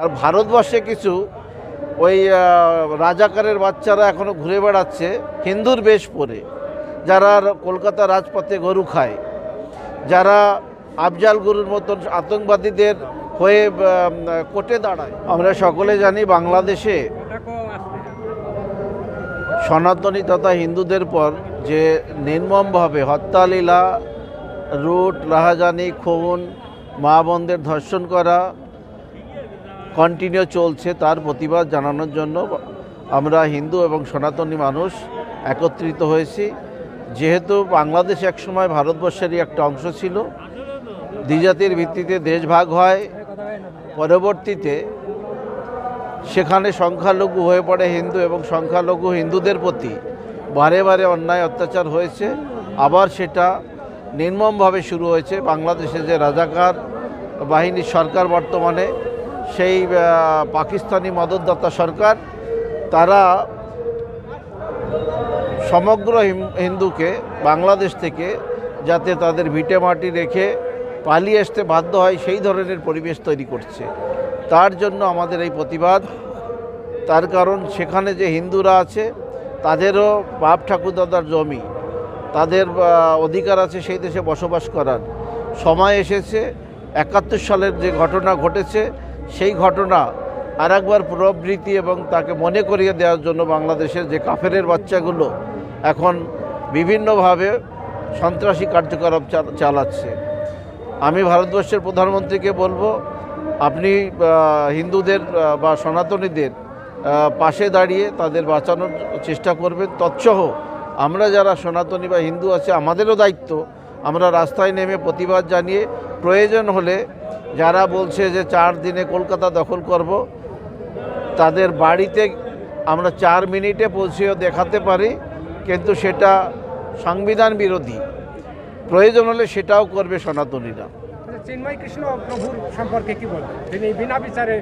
আর ভারতবর্ষে কিছু ওই রাজাকারের বাচ্চারা এখনও ঘুরে বেড়াচ্ছে হিন্দুর বেশ পরে। যারা কলকাতা রাজপথে গরু খায়, যারা আফজাল গুরুর মতন আতঙ্কবাদীদের হয়ে কোটে দাঁড়ায়। আমরা সকলে জানি বাংলাদেশে সনাতনী তথা হিন্দুদের পর যে নির্মমভাবে হত্যালীলা, রুট, রাহাজানি, খুন, মা বোনদের ধর্ষণ করা কন্টিনিউ চলছে তার প্রতিবাদ জানানোর জন্য আমরা হিন্দু এবং সনাতনী মানুষ একত্রিত হয়েছি। যেহেতু বাংলাদেশ একসময় ভারতবর্ষেরই একটা অংশ ছিল, দ্বিজাতির ভিত্তিতে দেশ ভাগ হয়, পরবর্তীতে সেখানে সংখ্যালঘু হয়ে পড়ে হিন্দু এবং সংখ্যালঘু হিন্দুদের প্রতি বারে বারে অন্যায় অত্যাচার হয়েছে। আবার সেটা নির্মমভাবে শুরু হয়েছে। বাংলাদেশে যে রাজাকার বাহিনীর সরকার বর্তমানে সেই পাকিস্তানি মদতদাতা সরকার, তারা সমগ্র হিন্দুকে, বাংলাদেশ থেকে যাতে তাদের ভিটে মাটি রেখে পালিয়ে আসতে বাধ্য হয়, সেই ধরনের পরিবেশ তৈরি করছে। তার জন্য আমাদের এই প্রতিবাদ। তার কারণ সেখানে যে হিন্দুরা আছে, তাদেরও বাপ ঠাকুরদাদার জমি। তাদের অধিকার আছে সেই দেশে বসবাস করার। সময় এসেছে, একাত্তর সালের যে ঘটনা ঘটেছে সেই ঘটনা আর একবার পুনরাবৃত্তি এবং তাকে মনে করিয়ে দেওয়ার জন্য বাংলাদেশের যে কাফেরের বাচ্চাগুলো এখন বিভিন্নভাবে সন্ত্রাসী কার্যকলাপ চালাচ্ছে। আমি ভারতবর্ষের প্রধানমন্ত্রীকে বলব, আপনি হিন্দুদের বা সনাতনীদের পাশে দাঁড়িয়ে তাদের বাঁচানোর চেষ্টা করবেন। তৎসহ আমরা যারা সনাতনী বা হিন্দু আছে, আমাদেরও দায়িত্ব। আমরা রাস্তায় নেমে প্রতিবাদ জানিয়ে প্রয়োজন হলে যারা বলছে যে চার দিনে কলকাতা দখল করব তাদের বাড়িতে আমরা চার মিনিটে পৌঁছেও দেখাতে পারি কিন্তু সেটা সংবিধান বিরোধী। প্রয়োজন হলে সেটাও করবে সনাতনীরা। আচ্ছা, চিন্ময় কৃষ্ণ প্রভুর সম্পর্কে কি বলবেন? তিনি বিনা বিচারে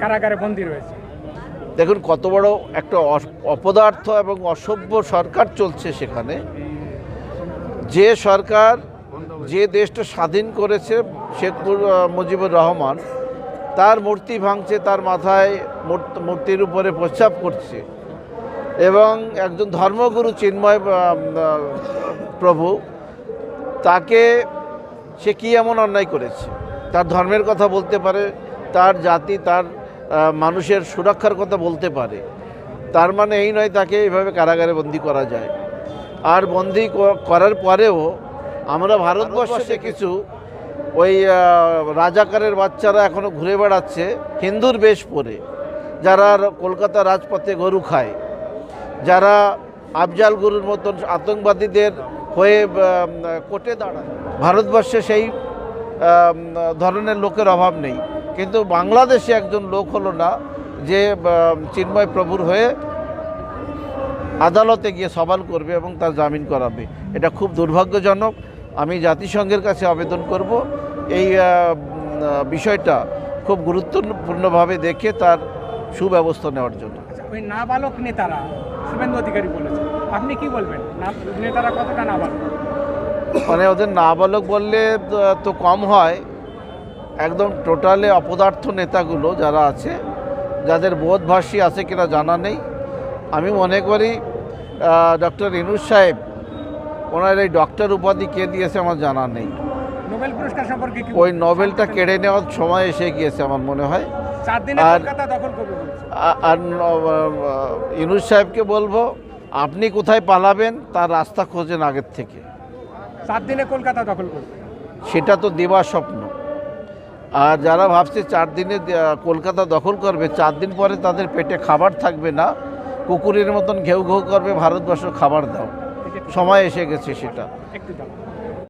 কারাগারে বন্দী রয়েছে দেখুন কত বড় একটা অপদার্থ এবং অসভ্য সরকার চলছে সেখানে। যে সরকার যে দেশটা স্বাধীন করেছে শেখ মুজিবুর রহমান, তার মূর্তি ভাঙছে, তার মাথায় মূর্ত- মূর্তির উপরে প্রস্রাব করছে। এবং একজন ধর্মগুরু চিন্ময় প্রভু, তাকে সে কী এমন অন্যায় করেছে? তার ধর্মের কথা বলতে পারে, তার জাতি, তার মানুষের সুরক্ষার কথা বলতে পারে। তার মানে এই নয় তাকে এইভাবে কারাগারে বন্দি করা যায়। আর বন্দি করার পরেও আমরা ভারতবর্ষে কিছু ওই রাজাকারের বাচ্চারা এখনও ঘুরে বেড়াচ্ছে হিন্দুর বেশ পরে। যারা কলকাতা রাজপথে গরু খায়, যারা আফজাল গুরুর মতন আতঙ্কবাদীদের হয়ে কোটে দাঁড়ায়। ভারতবর্ষে সেই ধরনের লোকের অভাব নেই। কিন্তু বাংলাদেশে একজন লোক হলো না, যে চিন্ময় প্রভুর হয়ে আদালতে গিয়ে সওয়াল করবে এবং তার জামিন করাবে। এটা খুব দুর্ভাগ্যজনক। আমি জাতিসংঘের কাছে আবেদন করব। এই বিষয়টা খুব গুরুত্বপূর্ণভাবে দেখে তার সুব্যবস্থা নেওয়ার জন্য। আচ্ছা ওই নাবালক নেতারা শুভেন্দু অধিকারী বলেছে আপনি কি বলবেন? না- নেতারা কতটা নাবালক? মানে ওদের নাবালক বললে তো- তো কম হয়। একদম টোটালে অপদার্থ নেতাগুলো যারা আছে যাদের বোধভাষী আছে কিনা জানা নেই। আমি মনে করি ডক্টর ইনুস সাহেব ওনার এই ডক্টর উপাধি কে দিয়েছে আমার জানা নেই। নোবেল পুরস্কার সম্পর্কে ওই? নোবেলটা কেড়ে নেওয়ার সময় এসে গিয়েছে আমার মনে হয়। আর- আর ইনুস সাহেবকে বলব আপনি কোথায় পালাবেন তার রাস্তা খোঁজেন আগের থেকে। চার দিনে কলকাতা দখল করবে। সেটা তো দেওয়ার স্বপ্ন। আর যারা ভাবছে চার দিনে কলকাতা দখল করবে চার দিন পরে তাদের পেটে খাবার থাকবে না কুকুরের মতন ঘেউ ঘেউ করবে ভারতবর্ষ খাবার দাও। সময় এসে গেছে সেটা।